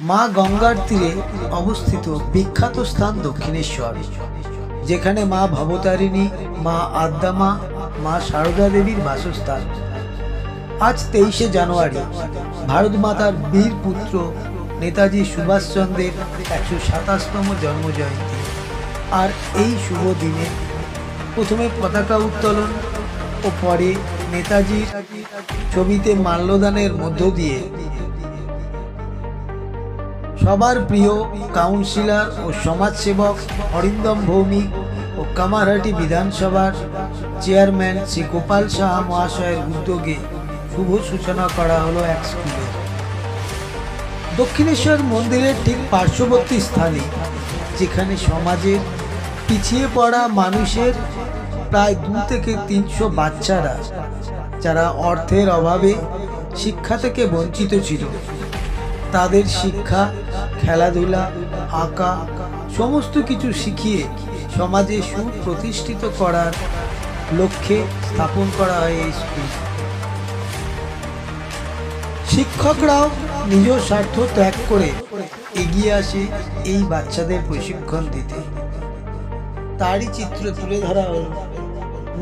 মা গঙ্গার তীরে অবস্থিত বিখ্যাত স্থান দক্ষিণেশ্বর, যেখানে মা ভবতারিণী, মা আদ্যামা মা সারদা দেবীর বাসস্থান। আজ তেইশে জানুয়ারি, ভারত মাতার বীর পুত্র নেতাজি সুভাষচন্দ্রের একশো সাতাশতম জন্মজয়ন্তী। আর এই শুভ দিনে প্রথমে পতাকা উত্তোলন ও পরে নেতাজির ছবিতে মাল্যদানের মধ্য দিয়ে সবার প্রিয় কাউন্সিলর ও সমাজসেবক অরিন্দম ভৌমিক ও কামারহাটি বিধানসভার চেয়ারম্যান শ্রী গোপাল সাহা মহাশয়ের উদ্যোগে শুভ সূচনা করা হলো এক স্কুলে। দক্ষিণেশ্বর মন্দিরের ঠিক পার্শ্ববর্তী স্থানে, যেখানে সমাজের পিছিয়ে পড়া মানুষের প্রায় দু থেকে তিনশো বাচ্চারা, যারা অর্থের অভাবে শিক্ষা থেকে বঞ্চিত ছিল। তাদের শিক্ষা, খেলাধুলা, আঁকা, সমস্ত কিছু শিখিয়ে সমাজে সুপ্রতিষ্ঠিত করার লক্ষ্যে স্থাপন করা হয় এই স্কুল। শিক্ষকরাও নিজ স্বার্থ ত্যাগ করে এগিয়ে আসে এই বাচ্চাদের প্রশিক্ষণ দিতে। তারই চিত্র তুলে ধরা হল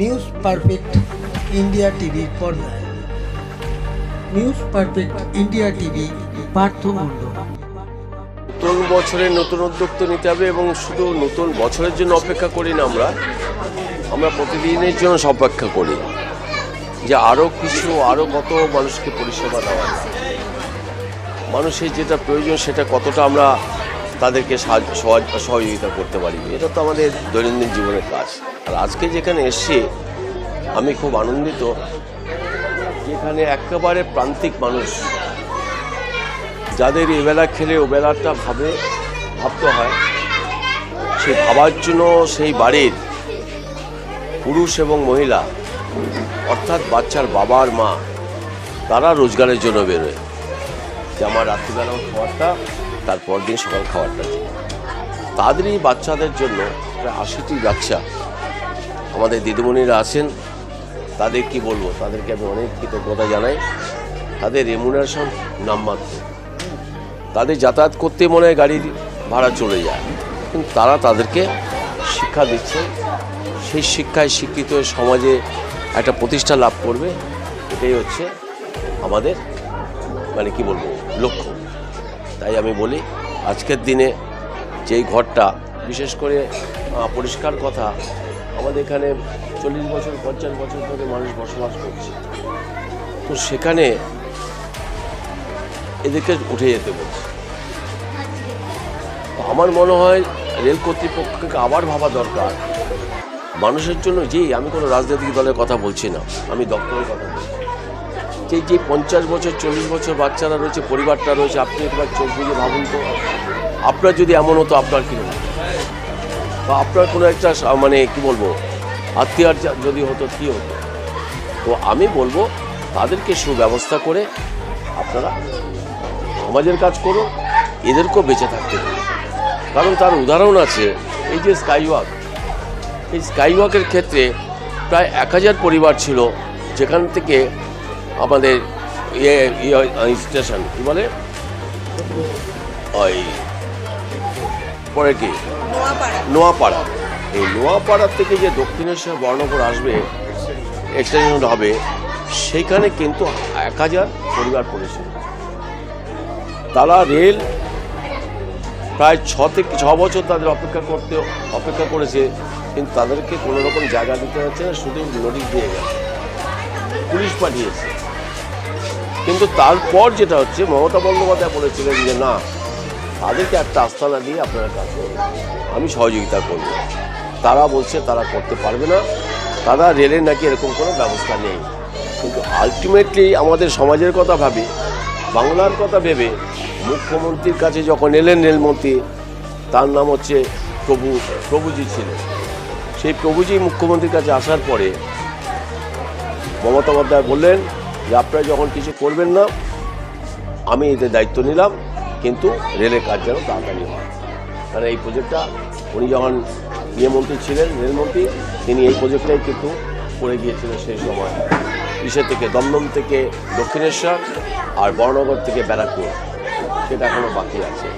নিউজ পারফেক্ট ইন্ডিয়া টিভির পর্দায়। News Perfect India TV Partha Mondal. নতুন বছরে নতুন উদ্যোগ তো নিতে হবে এবং শুধু নতুন বছরের জন্য অপেক্ষা করি না আমরা। আমরা প্রতিদিনের জন্য অপেক্ষা করি যে আরও কিছু আরও কত মানুষকে পরিষেবা দেওয়া মানুষের যেটা প্রয়োজন সেটা কতটা আমরা তাদেরকে সাহায্য সহযোগিতা করতে পারি, এটা তো আমাদের দৈনন্দিন জীবনের কাজ। আর আজকে যেখানে এসছি, আমি খুব আনন্দিত। যেখানে একেবারে প্রান্তিক মানুষ যাদের এবেলা খেলে ওবেলাটা ভাবে, ভাবতে হয়, সে ভাবার জন্য সেই বাড়ির পুরুষ এবং মহিলা, অর্থাৎ বাচ্চার বাবা আর মা, তারা রোজগারের জন্য বেরোয়। যে আমার রাত্রিবেলার খাবারটা তারপর দিন সকাল খাবারটা তাদেরই বাচ্চাদের জন্য প্রায় আশিটি বাচ্চা আমাদের দিদিমণিরা আছেন। তাদের কি বলব? তাদেরকে আমি অনেক কৃতজ্ঞতা জানাই। তাদের রেমুনারেশন নামমাত্র। তাদের যাতায়াত করতে মনে হয় গাড়ির ভাড়া চলে যায়। কিন্তু তারা তাদেরকে শিক্ষা দিচ্ছে। সেই শিক্ষায় শিক্ষিত সমাজে একটা প্রতিষ্ঠা লাভ করবে। এটাই হচ্ছে আমাদের মানে কি বলব, লক্ষ্য। তাই আমি বলি, আজকের দিনে যেই ঘরটা, বিশেষ করে পরিষ্কার কথা, আমাদের এখানে চল্লিশ বছর, পঞ্চাশ বছর ধরে মানুষ বসবাস করছে। তো সেখানে এদেরকে উঠে যেতে বলছে। আমার মনে হয় রেল কর্তৃপক্ষকে আবার ভাবা দরকার। মানুষের জন্য যে, আমি কোনো রাজনৈতিক দলের কথা বলছি না, আমি দপ্তরের কথা বলছি। যে যে পঞ্চাশ বছর, চল্লিশ বছর বাচ্চারা রয়েছে, পরিবারটা রয়েছে, আপনি একবার চোখ বুঝে ভাবুন তো। আপনার যদি এমন হতো, আপনার কী হতো? বা আপনার কোনো একটা মানে কি বলব, আত্মীয়ার যদি হতো, কী হতো? তো আমি বলব, তাদেরকে সুব্যবস্থা করে আপনারা সমাজের কাজ করুন এদেরকেও বেঁচে থাকতে দিন কারণ তার উদাহরণ আছে এই যে স্কাইওয়াক এই স্কাইওয়াকের ক্ষেত্রে প্রায় এক হাজার পরিবার ছিল যেখান থেকে আমাদের ইয়ে ইয়ে স্টেশন কী বলে? ওই পরে কি? নোয়াপাড়া। এই নোয়াপাড়া থেকে যে দক্ষিণেশ্বর বর্ণপুর আসবে এক্সটেনশন হবে সেইখানে কিন্তু এক হাজার পরিবার পড়েছিল। তারা রেল প্রায় ছ থেকে ছ বছর তাদের অপেক্ষা করতে, অপেক্ষা করেছে, কিন্তু তাদেরকে কোনো রকম জায়গা দিতে হচ্ছে না, শুধু নোটিশ দিয়ে গেছে। পুলিশ পাঠিয়েছে। কিন্তু তারপর যেটা হচ্ছে, মমতা বন্দ্যোপাধ্যায় বলেছিলেন যে, না, তাদেরকে একটা আস্থানা দিয়ে আপনারা কাজ করুন। আমি সহযোগিতা করব। তারা বলছে, তারা করতে পারবে না। তারা রেলের নাকি এরকম কোনো ব্যবস্থা নেই। কিন্তু আলটিমেটলি আমাদের সমাজের কথা ভাবি, বাংলার কথা ভেবে মুখ্যমন্ত্রীর কাছে যখন এলেন রেলমন্ত্রী, তার নাম হচ্ছে প্রভু, প্রভুজি ছিলেন। সেই প্রভুজি মুখ্যমন্ত্রীর কাছে আসার পরে মমতা বন্দ্যোপাধ্যায় বললেন যে, আপনারা যখন কিছু করবেন না, আমি এদের দায়িত্ব নিলাম, কিন্তু রেলের কাজ যেন তাড়াতাড়ি হয়। কারণ এই প্রজেক্টটা উনি যখন ইয়ে মন্ত্রী ছিলেন, রেলমন্ত্রী, তিনি এই প্রজেক্টটাই কিন্তু করে গিয়েছিলেন সেই সময়। ইসে থেকে দমদম থেকে দক্ষিণেশ্বর আর বর্ণনগর থেকে ব্যারাকপুর। সেটা এখনও বাকি আছে।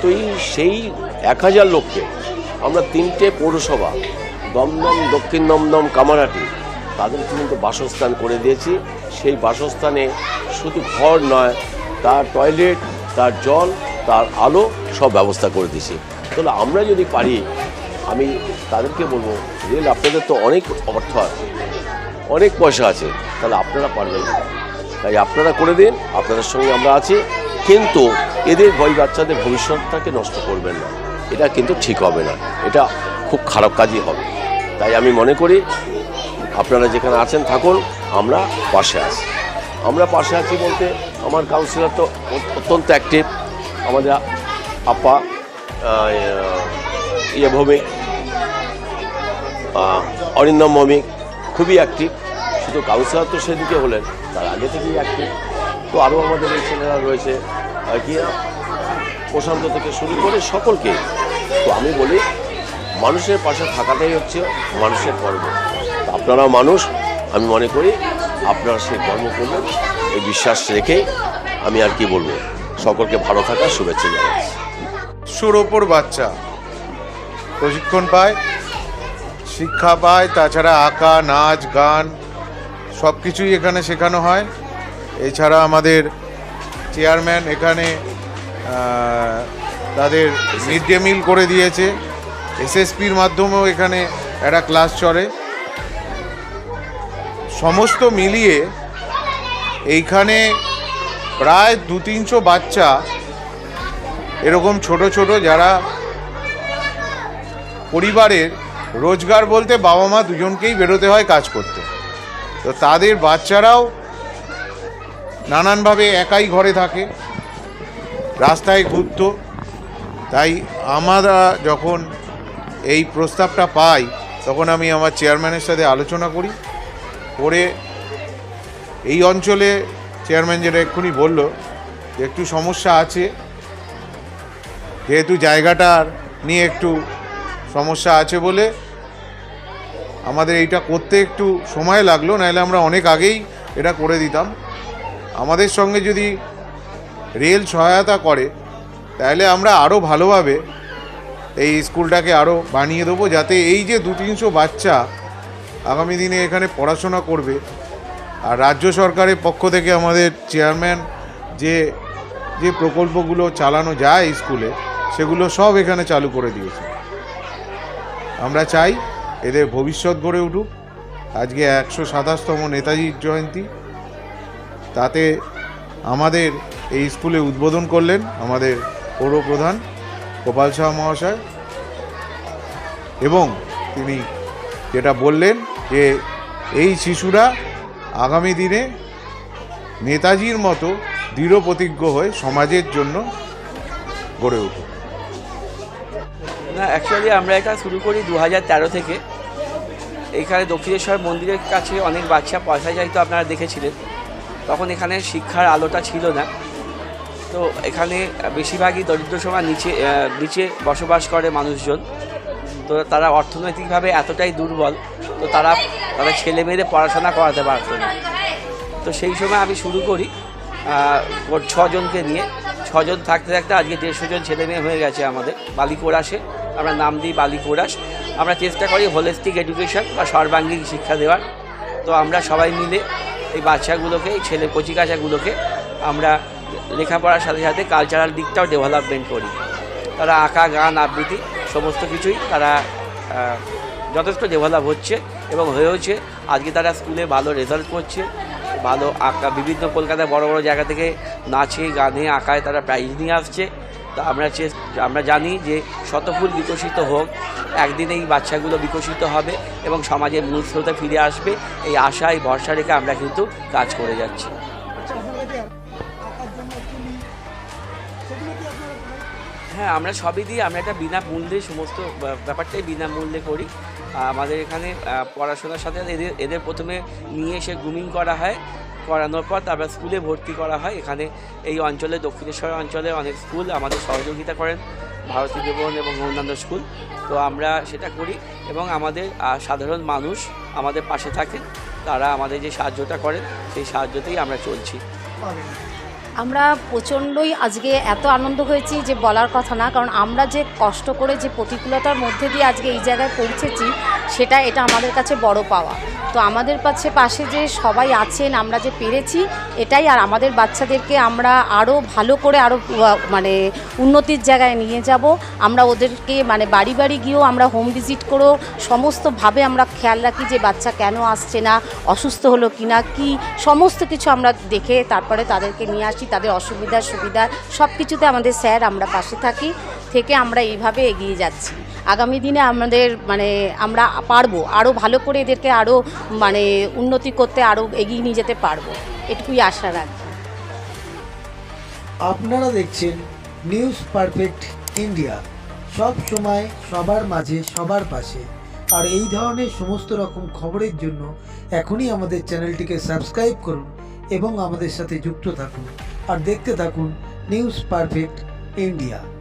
তো এই সেই এক হাজার লোককে আমরা তিনটে পৌরসভা, দমদম, দক্ষিণ দমদম, কামারাটি তাদেরকে কিন্তু বাসস্থান করে দিয়েছি। সেই বাসস্থানে শুধু ঘর নয়, তার টয়লেট, তার জল, তার আলো সব ব্যবস্থা করে দিয়েছি। তাহলে আমরা যদি পারি, আমি তাদেরকে বলব, রেল, আপনাদের তো অনেক অর্থ আছে, অনেক পয়সা আছে, তাহলে আপনারা পারবেন। তাই আপনারা করে দিন, আপনাদের সঙ্গে আমরা আছি। কিন্তু এদের বই বাচ্চাদের ভবিষ্যৎটাকে নষ্ট করবেন না। এটা কিন্তু ঠিক হবে না। এটা খুব খারাপ কাজই হবে। তাই আমি মনে করি আপনারা যেখানে আছেন থাকুন, আমরা পাশে আছি। আমরা পাশে আছি বলতে আমার কাউন্সিলর তো অত্যন্ত অ্যাক্টিভ আমাদের আপা ইয়ে ভৌমিক অরিন্দম ভৌমিক খুবই অ্যাক্টিভ শুধু কাউন্সিলর তো সেদিকে হলেন, তার আগে থেকেই অ্যাক্টিভ তো আরও আমাদের এই ছেলেরা রয়েছে কি, প্রশান্ত থেকে শুরু করে সকলকে। তো আমি বলি, মানুষের পাশে থাকাটাই হচ্ছে মানুষের কর্ম। আপনারা মানুষ, আমি মনে করি আপনারা সেই কর্ম করবেন, এই বিশ্বাস রেখে আমি আর কি বলব, সকলকে ভালো থাকার শুভেচ্ছা জানাচ্ছি। একশোর ওপর বাচ্চা, প্রশিক্ষণ পায়, শিক্ষা পায়, তাছাড়া আঁকা, নাচ, গান সব কিছুই এখানে শেখানো হয়। এছাড়া আমাদের চেয়ারম্যান এখানে তাদের মিড ডে মিল করে দিয়েছে। এসএসপির মাধ্যমেও এখানে একটা ক্লাস চলে। সমস্ত মিলিয়ে এইখানে প্রায় দু তিনশো বাচ্চা এরকম ছোট ছোট যারা পরিবারের রোজগার বলতে বাবা মা দুজনকেই বেরোতে হয় কাজ করতে। তো তাদের বাচ্চারাও নানানভাবে একাই ঘরে থাকে, রাস্তায় ঘুরত। তাই আমরা যখন এই প্রস্তাবটা পাই, তখন আমি আমার চেয়ারম্যানের সাথে আলোচনা করি। করে এই অঞ্চলে চেয়ারম্যান যেটা এক্ষুনি বলল যে একটু সমস্যা আছে, যেহেতু জায়গাটার নিয়ে একটু সমস্যা আছে বলে আমাদের এইটা করতে একটু সময় লাগল, নাহলে আমরা অনেক আগেই এটা করে দিতাম। আমাদের সঙ্গে যদি রেল সহায়তা করে, তাহলে আমরা আরও ভালোভাবে এই স্কুলটাকে আরও বানিয়ে দেবো, যাতে এই যে দু তিনশো বাচ্চা আগামী দিনে এখানে পড়াশোনা করবে, আর রাজ্য সরকারের পক্ষ থেকে আমাদের চেয়ারম্যান যে যে প্রকল্পগুলো চালানো যায় স্কুলে, সেগুলো সব এখানে চালু করে দিয়েছে। আমরা চাই এদের ভবিষ্যৎ গড়ে উঠুক। আজকে একশো সাতাশতম নেতাজির জয়ন্তী। তাতে আমাদের এই স্কুলে উদ্বোধন করলেন আমাদের পৌর প্রধান গোপাল শাহ মহাশয়। এবং তিনি যেটা বললেন যে এই শিশুরা আগামী দিনে নেতাজির মতো দৃঢ় প্রতিজ্ঞ হয়ে সমাজের জন্য গড়ে উঠুক। না অ্যাকচুয়ালি আমরা এটা শুরু করি দু হাজার তেরো থেকে। এখানে দক্ষিণেশ্বর মন্দিরের কাছে অনেক বাচ্চা পয়সা চাইতো আপনারা দেখেছিলেন। তখন এখানে শিক্ষার আলোটা ছিল না। তো এখানে বেশিরভাগই দরিদ্র সীমার নিচে নিচে বসবাস করে মানুষজন। তো তারা অর্থনৈতিকভাবে এতটাই দুর্বল, তো তারা তারা ছেলে মেয়েদের পড়াশোনা করাতে পারতো না। তো সেই সময় আমি শুরু করি ছজনকে নিয়ে। ছজন থাকতে থাকতে আজকে দেড়শো জন ছেলে মেয়ে হয়ে গেছে আমাদের, বালিকোরাসে। আমরা নাম দিই বালিকোরাস। আমরা চেষ্টা করি হোলিস্টিক এডুকেশন বা সর্বাঙ্গীন শিক্ষা দেওয়ার। তো আমরা সবাই মিলে এই বাচ্চাগুলোকে, এই ছেলে কচিকাচাগুলোকে আমরা লেখাপড়ার সাথে সাথে কালচারাল দিকটাও ডেভেলপমেন্ট করি। তারা আঁকা, গান, আবৃত্তি সমস্ত কিছুই তারা যথেষ্ট ডেভেলপ হচ্ছে এবং হয়েওছে। আজকে তারা স্কুলে ভালো রেজাল্ট করছে, ভালো আঁকা, বিভিন্ন কলকাতায় বড় বড় জায়গা থেকে নাচে, গানে, আঁকায় তারা প্রাইজ নিয়ে আসছে। তো আমরা আমরা জানি যে শতফুল বিকশিত হোক, একদিন এই বাচ্চাগুলো বিকশিত হবে এবং সমাজের মূল ফিরে আসবে, এই আশায় ভরসা রেখে আমরা কিন্তু কাজ করে যাচ্ছি। হ্যাঁ আমরা সবই দিয়ে, আমরা এটা বিনামূল্যে সমস্ত ব্যাপ- ব্যাপারটাই বিনামূল্যে করি। আমাদের এখানে পড়াশোনার সাথে এদের এদের প্রথমে নিয়ে এসে গ্রুমিং করা হয়। করানোর পর তারপর স্কুলে ভর্তি করা হয়। এখানে এই অঞ্চলে, দক্ষিণেশ্বর অঞ্চলে অনেক স্কুল আমাদের সহযোগিতা করেন। ভারতী দেবন এবং অন্যান্য স্কুল তো আমরা সেটা করি এবং আমাদের সাধারণ মানুষ আমাদের পাশে থাকেন। তারা আমাদের যে সাহায্যটা করেন, সেই সাহায্যতেই আমরা চলছি। আমরা প্রচণ্ডই আজকে এত আনন্দ হয়েছি যে বলার কথা না, কারণ আমরা যে কষ্ট করে যে প্রতিকূলতার মধ্যে দিয়ে আজকে এই জায়গায় পৌঁছেছি, সেটা এটা আমাদের কাছে বড় পাওয়া। তো আমাদের কাছে পাশে যে সবাই আছেন, আমরা যে পেরেছি, এটাই আর আমাদের বাচ্চাদেরকে আমরা আরও ভালো করে আরও মানে উন্নতির জায়গায় নিয়ে যাব। আমরা ওদেরকে মানে বাড়ি বাড়ি গিয়েও আমরা হোম ভিজিট করেও সমস্তভাবে আমরা খেয়াল রাখি যে বাচ্চা কেন আসছে না, অসুস্থ হলো কি না কি সমস্ত কিছু আমরা দেখে তারপরে তাদেরকে নিয়ে আসি। তাদের অসুবিধা, সুবিধা সব কিছুতে আমাদের স্যার আমরা পাশে থাকি, থেকে আমরা এইভাবে এগিয়ে যাচ্ছি। আগামী দিনে আমাদের মানে আমরা পারব আরও ভালো করে এদেরকে আরও মানে উন্নতি করতে আরও এগিয়ে নিয়ে যেতে পারব। এটুকুই আশা রাখি আপনারা দেখছেন নিউজ পারফেক্ট ইন্ডিয়া সব সময় সবার মাঝে, সবার পাশে। আর এই ধরনের সমস্ত রকম খবরের জন্য এখনই আমাদের চ্যানেলটিকে সাবস্ক্রাইব করুন এবং আমাদের সাথে যুক্ত থাকুন। আর দেখতে থাকুন নিউজ পারফেক্ট ইন্ডিয়া